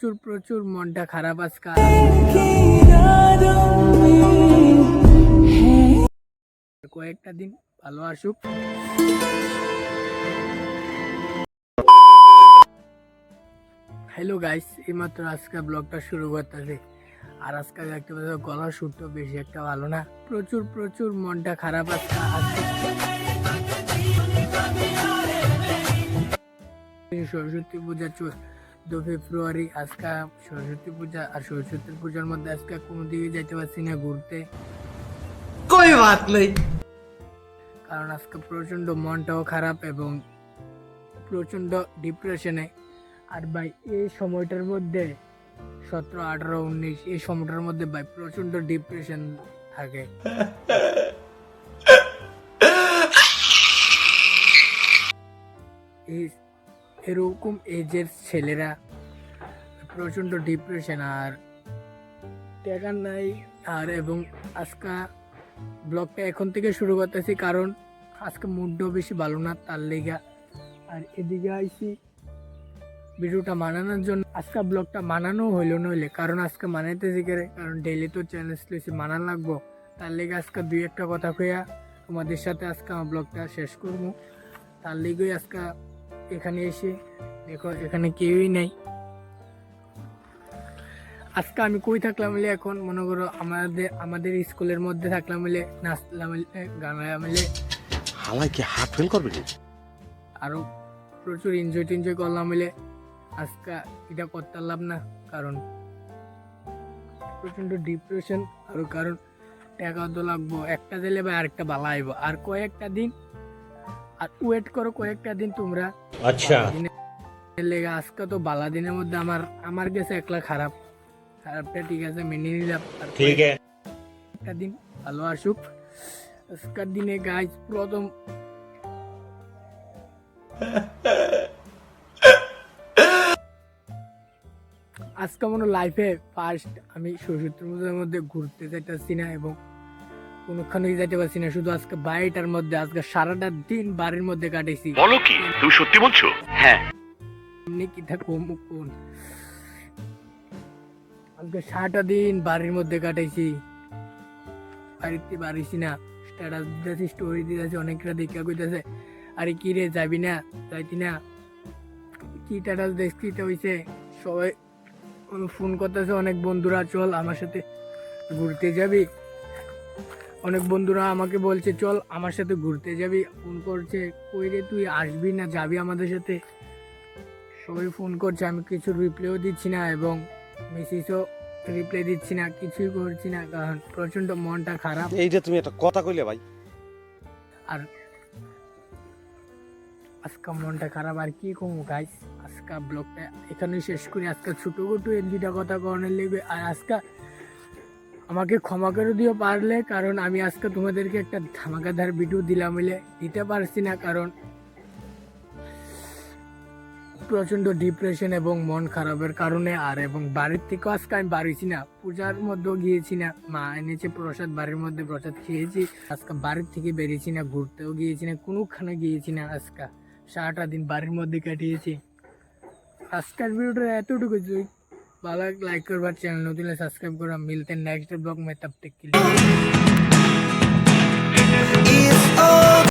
প্রচুর প্রচুর মনটা খারাপ আজকে কয়েকটা দিন ভালো আসুক। হ্যালো গাইস এইমাত্র আজকে ব্লগটা শুরু করতেছে। আর আজকে দেখতে পাচ্ছ গলার সুরটা বেশি একটা ভালো না। প্রচুর প্রচুর মনটা খারাপ আজকে আজকে সরস্বতী পূজা দু ফেব্রুয়ারি আজকে সরস্বতী পূজা আর সরস্বতী পূজার মধ্যে আজকে কোনো দিকে যাইতে পারছি না ঘুরতে। কই বাত নেই কারণ আজকে প্রচণ্ড মনটাও খারাপ এবং প্রচণ্ড ডিপ্রেশনে আর ভাই এই সময়টার মধ্যে সতেরো আঠারো উনিশ এই সময়টার মধ্যে ভাই প্রচণ্ড ডিপ্রেশন থাকে। এই এরকম এজের ছেলেরা প্রচণ্ড ডিপ্রেশন আর টাকা নাই আর এবং আজকা ব্লগটা এখন থেকে শুরু করতেছি কারণ আজকে মুডটাও বেশি ভালো না তার লেগা। আর এদিকে আইসি ভিডিওটা মানানোর জন্য। আজকে ব্লগটা মানানো হইল নইলে কারণ আজকে মানাইতেছি করে কারণ ডেইলি তো চ্যালেঞ্জ লইছি মানান লাগবো। তার লেগে আজকে দুই একটা কথা কইয়া তোমাদের সাথে আজকে আমার ব্লগটা শেষ করব। তার লেগেই আজকে এখানে এসে দেখো এখানে কেউই নেই। আজকে আমি কই থাকলাম বলে এখন? মনে করো আমাদের আমাদের স্কুলের মধ্যে থাকলাম বলে নাচলাম বলে গান গাইলাম বলে। হালাই কি হার্ট ফেল করবে আরও প্রচুর এনজয় টেনজয় করলাম বলে। আজকে এটা করতে পারলাম না কারণ প্রচণ্ড ডিপ্রেশন আর কারণ টাকা তো লাগবো একটা দিলে বা আরেকটা বালা আইব আর কয়েকটা দিন আর ওয়েট করো কয়েকটা দিন তোমরা আচ্ছা। লেগে আজকে তো বালা দিনের মধ্যে আমার আমার গেছে একলা খারাপ। খারাপটা ঠিক আছে মেনে নিলাম। ঠিক আছে। একটা দিন ভালো আসুক। আজকের দিনে গাছ প্রথম আজকে মনে লাইফে ফার্স্ট আমি পূজার মধ্যে ঘুরতে যাইতেছি না এবং কোনোখানে যাইতে পারছি না শুধু আজকে বাড়িটার মধ্যে আজকে সারাটা দিন বাড়ির মধ্যে কাটাইছি। বলো কি তুমি সত্যি বলছো? হ্যাঁ। এমনি কি কোন আজকে সারাটা দিন বাড়ির মধ্যে কাটাইছি। বাড়িতে বাড়িছি না স্ট্যাটাস দিতেছি স্টোরি দিতেছি অনেকটা দেখা কইতেছে আরে কি রে যাবি না? যাইতি না? কি স্ট্যাটাস দেখছি তো হইছে? সবাই ফোন করতেছে অনেক বন্ধুরা চল আমার সাথে ঘুরতে যাবি? অনেক বন্ধুরা আমাকে বলছে চল আমার সাথে ঘুরতে যাবি। ফোন করছে কই রে তুই আসবি না যাবি আমাদের সাথে? সবাই ফোন করছে আমি কিছু রিপ্লাইও দিচ্ছি না এবং মেসেজও রিপ্লাই দিচ্ছি না কিছুই করছি না কারণ প্রচণ্ড মনটা খারাপ। এইটা তুমি একটা কথা কইলে ভাই। আর আজকে মনটা খারাপ আর কি কমু গাইস আজকে ব্লগটা এখানেই শেষ করি। আজকে ছোটো এক দুইটা কথা করানোর লেগে আর আজকে আমাকে ক্ষমা করে দিও পারলে, কারণ আমি আজকে তোমাদেরকে একটা ধামাকাধার ভিডিও দিলাম বলে দিতে পারছি না, কারণ প্রচণ্ড ডিপ্রেশন এবং মন খারাপের কারণে আর এবং বাড়ির থেকেও আজকে আমি বাড়িছি না, পূজার মধ্যেও গিয়েছি না, মা এনেছে প্রসাদ, বাড়ির মধ্যে প্রসাদ খেয়েছি, আজকে বাড়ির থেকে বেরিয়েছি না, ঘুরতেও গিয়েছি না, কোনোখানে গিয়েছি না আজকে, সারাটা দিন বাড়ির মধ্যে কাটিয়েছি। আজকের ভিডিওটা এতটুকু ভালো লাইক করবার চ্যানেল নতুন সাবস্ক্রাইব করা। মিলতে নেক্সট ব্লগ মে